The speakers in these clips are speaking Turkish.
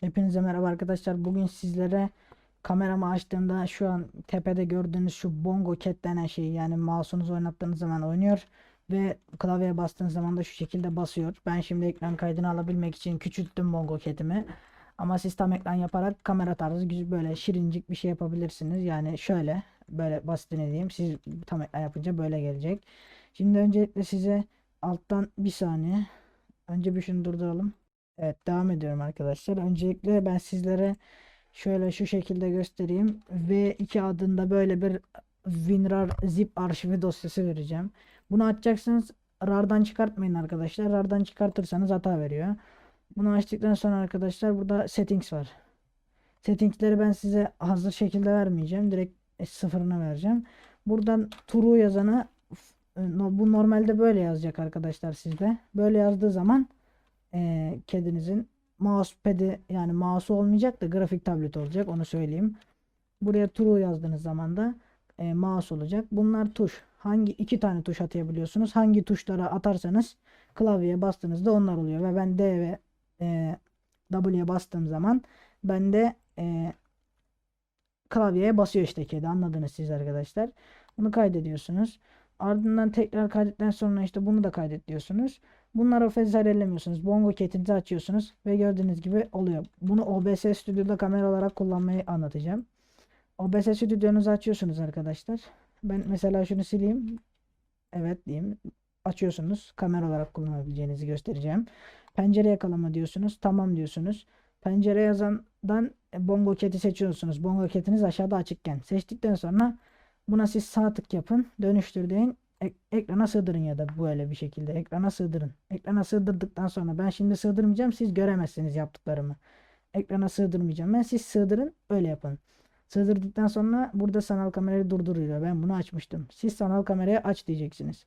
Hepinize merhaba arkadaşlar. Bugün sizlere kameramı açtığımda şu an tepede gördüğünüz şu Bongo Cat denen şey yani mouse'unuzu oynattığınız zaman oynuyor ve klavyeye bastığınız zaman da şu şekilde basıyor. Ben şimdi ekran kaydını alabilmek için küçülttüm Bongo Cat'imi. Ama siz tam ekran yaparak kamera tarzı böyle şirincik bir şey yapabilirsiniz. Yani şöyle böyle basitini diyeyim. Siz tam ekran yapınca böyle gelecek. Şimdi öncelikle size alttan bir saniye. Önce bir şunu durduralım. Evet devam ediyorum arkadaşlar. Öncelikle ben sizlere şöyle şu şekilde göstereyim. V2 adında böyle bir WinRAR zip arşivi dosyası vereceğim. Bunu açacaksınız. RAR'dan çıkartmayın arkadaşlar. RAR'dan çıkartırsanız hata veriyor. Bunu açtıktan sonra arkadaşlar burada settings var. Settingsleri ben size hazır şekilde vermeyeceğim. Direkt sıfırına vereceğim. Buradan true yazana no- bu normalde böyle yazacak arkadaşlar sizde. Böyle yazdığı zaman e, kedinizin mousepad'i yani mouse olmayacak da grafik tablet olacak onu söyleyeyim. Buraya true yazdığınız zaman da e, mouse olacak. Bunlar tuş. Hangi iki tane tuş atayabiliyorsunuz? Hangi tuşlara atarsanız klavyeye bastığınızda onlar oluyor ve ben D ve e, W'ye bastığım zaman bende e, klavyeye basıyor işte kedi. Anladınız siz arkadaşlar. Bunu kaydediyorsunuz. Ardından tekrar kaydettikten sonra işte bunu da kaydet diyorsunuz. Bunları vesaire ellemiyorsunuz. Bongo Cat'inizi açıyorsunuz ve gördüğünüz gibi oluyor. Bunu OBS Studio'da kamera olarak kullanmayı anlatacağım. OBS Studio'nuzu açıyorsunuz arkadaşlar. Ben mesela şunu sileyim. Evet diyeyim. Açıyorsunuz. Kamera olarak kullanabileceğinizi göstereceğim. Pencere yakalama diyorsunuz. Tamam diyorsunuz. Pencere yazandan Bongo Cat'i seçiyorsunuz. Bongo Cat'iniz aşağıda açıkken. Seçtikten sonra buna siz sağ tık yapın. Dönüştür deyin. Ek- ekrana sığdırın ya da böyle bir şekilde ekrana sığdırın. Ekrana sığdırdıktan sonra ben şimdi sığdırmayacağım siz göremezsiniz yaptıklarımı. Ekrana sığdırmayacağım ben siz sığdırın öyle yapın. Sığdırdıktan sonra burada sanal kamerayı durduruyor. Ben bunu açmıştım. Siz sanal kamerayı aç diyeceksiniz.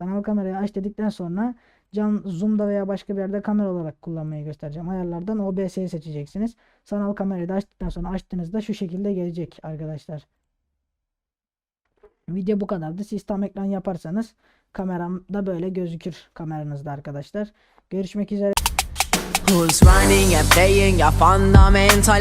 Sanal kamerayı aç dedikten sonra can zoom'da veya başka bir yerde kamera olarak kullanmayı göstereceğim. Ayarlardan OBS'yi seçeceksiniz. Sanal kamerayı da açtıktan sonra açtığınızda şu şekilde gelecek arkadaşlar. Video bu kadardı. Siz tam ekran yaparsanız kameram da böyle gözükür kameranızda arkadaşlar. Görüşmek üzere. Who's running and playing your fundamental